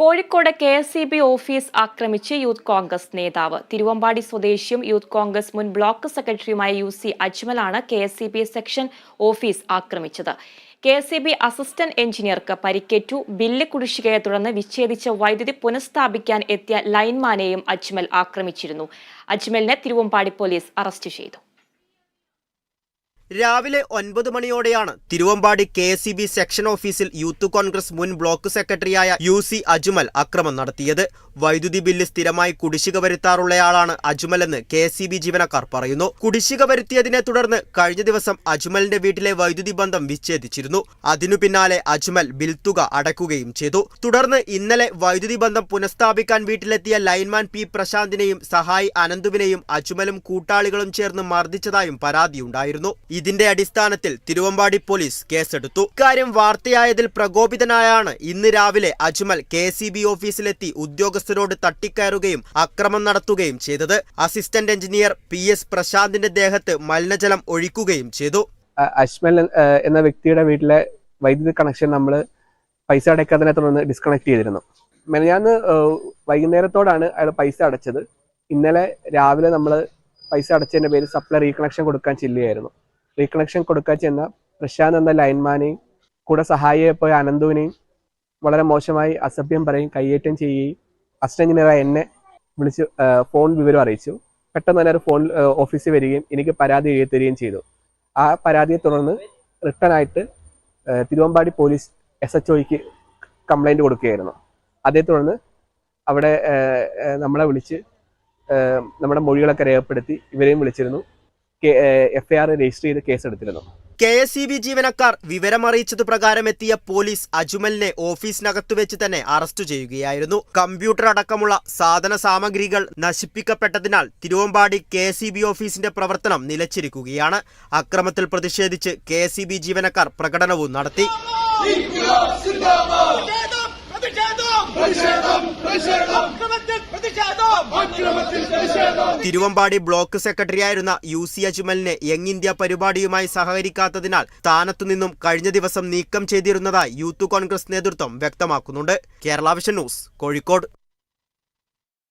Kozhikode K S E B office ആക്രമിച്ച് youth Congress നേതാവ്. തിരുവമ്പാടി സ്വദേശിയും യൂത്ത് കോൺഗ്രസ് മുൻ ബ്ലോക്ക് സെക്രട്ടറിയുമായ U C അജ്മലാണ് K S E B section office ആക്രമിച്ചത്. K S E B assistant എഞ്ചിനീയർക്ക് പരിക്കേറ്റു. Bill കുടിശ്ശികയെ തുടർന്ന് വിച്ഛേദിച്ച വൈദ്യുതി പുനഃസ്ഥാപിക്കാൻ എത്തിയ ലൈൻമാനെയും അജ്മൽ ആക്രമിച്ചിരുന്നു. അജ്മലിനെ തിരുവമ്പാടി പോലീസ് അറസ്റ്റ് ചെയ്തു. രാവിലെ ഒൻപത് മണിയോടെയാണ് Thiruvambady K S B section ഓഫീസിൽ യൂത്ത് കോൺഗ്രസ് മുൻ ബ്ലോക്ക് സെക്രട്ടറിയായ യു സി അജ്മൽ അക്രമം നടത്തിയത്. വൈദ്യുതി ബില്ല് സ്ഥിരമായി കുടിശ്ശിക വരുത്താറുള്ളയാളാണ് അജ്മലെന്ന് കെ എസ് ബി ജീവനക്കാർ പറയുന്നു. കുടിശ്ശിക വരുത്തിയതിനെ തുടർന്ന് കഴിഞ്ഞ ദിവസം അജ്മലിന്റെ വീട്ടിലെ വൈദ്യുതി ബന്ധം വിച്ഛേദിച്ചിരുന്നു. അതിനു പിന്നാലെ അജ്മൽ ബിൽ തുക അടക്കുകയും ചെയ്തു. തുടർന്ന് ഇന്നലെ വൈദ്യുതി ബന്ധം പുനഃസ്ഥാപിക്കാൻ വീട്ടിലെത്തിയ ലൈൻമാൻ പി പ്രശാന്തിനെയും സഹായി അനന്തുവിനെയും അജ്മലും കൂട്ടാളികളും ചേർന്ന് മർദ്ദിച്ചതായും പരാതിയുണ്ടായിരുന്നു. ഇതിന്റെ അടിസ്ഥാനത്തിൽ തിരുവമ്പാടി പോലീസ് കേസെടുത്തു. ഇക്കാര്യം വാർത്തയായതിൽ പ്രകോപിതനായാണ് ഇന്ന് രാവിലെ അജ്മൽ കെ ഓഫീസിലെത്തി ഉദ്യോഗസ്ഥരോട് തട്ടിക്കയറുകയും അക്രമം നടത്തുകയും ചെയ്തത്. അസിസ്റ്റന്റ് എഞ്ചിനീയർ പി എസ് പ്രശാന്തിന്റെ ദേഹത്ത് മലിനജലം ഒഴിക്കുകയും ചെയ്തു. അ- അശ്മൽ എൻ- ആ, എന്ന വ്യക്തിയുടെ വീട്ടിലെ വൈദ്യുതി കണക്ഷൻ നമ്മൾ പൈസ അടയ്ക്കാത്തതിനെ തുടർന്ന് ഡിസ്കണക്ട് ചെയ്തിരുന്നു. മെനഞ്ഞാന്ന് വൈകുന്നേരത്തോടാണ് അയാൾ പൈസ അടച്ചത്. ഇന്നലെ രാവിലെ നമ്മൾ പൈസ അടച്ചതിന്റെ പേര് സപ്ലൈ റീകണക്ഷൻ കൊടുക്കാൻ ചെല്ലുകയായിരുന്നു. റീകണക്ഷൻ കൊടുക്കാൻ ചെന്ന പ്രശാന്ത് എന്ന ലൈൻമാനെയും കൂടെ സഹായിയെ പോയ അനന്തുവിനെയും വളരെ മോശമായി അസഭ്യം പറയും കയ്യേറ്റം ചെയ്യുകയും അസിസ്റ്റന്റ് എഞ്ചിനീയറായ എന്നെ വിളിച്ച് ഫോൺ വിവരം അറിയിച്ചു. പെട്ടെന്ന് തന്നെ ഒരു ഫോൺ ഓഫീസിൽ വരികയും എനിക്ക് പരാതി എഴുതി ചെയ്തു. ആ പരാതിയെ തുടർന്ന് റിട്ടേൺ ആയിട്ട് Thiruvambady police S H O complaint കൊടുക്കുകയായിരുന്നു. അതേ തുടർന്ന് അവിടെ നമ്മളെ വിളിച്ച് നമ്മുടെ മൊഴികളൊക്കെ രേഖപ്പെടുത്തി ഇവരെയും വിളിച്ചിരുന്നു. എഫ് ഐ ആർ രജിസ്റ്റർ ചെയ്ത് കേസെടുത്തിരുന്നു. കെ എസ് സി ബി ജീവനക്കാർ വിവരമറിയിച്ചത് പ്രകാരം എത്തിയ പോലീസ് അജ്മലിനെ ഓഫീസിനകത്തു വെച്ച് തന്നെ അറസ്റ്റ് ചെയ്യുകയായിരുന്നു. കമ്പ്യൂട്ടർ അടക്കമുള്ള സാധന സാമഗ്രികൾ നശിപ്പിക്കപ്പെട്ടതിനാൽ Thiruvambady K S C B ഓഫീസിന്റെ പ്രവർത്തനം നിലച്ചിരിക്കുകയാണ്. അക്രമത്തിൽ പ്രതിഷേധിച്ച് കെ എസ് സി ബി ജീവനക്കാർ പ്രകടനവും നടത്തി. തിരുവമ്പാടി ബ്ലോക്ക് സെക്രട്ടറിയായിരുന്ന യു സി അജ്മലിനെ യങ് ഇന്ത്യ പരിപാടിയുമായി സഹകരിക്കാത്തതിനാൽ സ്ഥാനത്തു നിന്നും കഴിഞ്ഞ ദിവസം നീക്കം ചെയ്തിരുന്നതായി യൂത്ത് കോൺഗ്രസ് നേതൃത്വം വ്യക്തമാക്കുന്നുണ്ട്. കേരള വിഷൻ ന്യൂസ് കോഴിക്കോട്.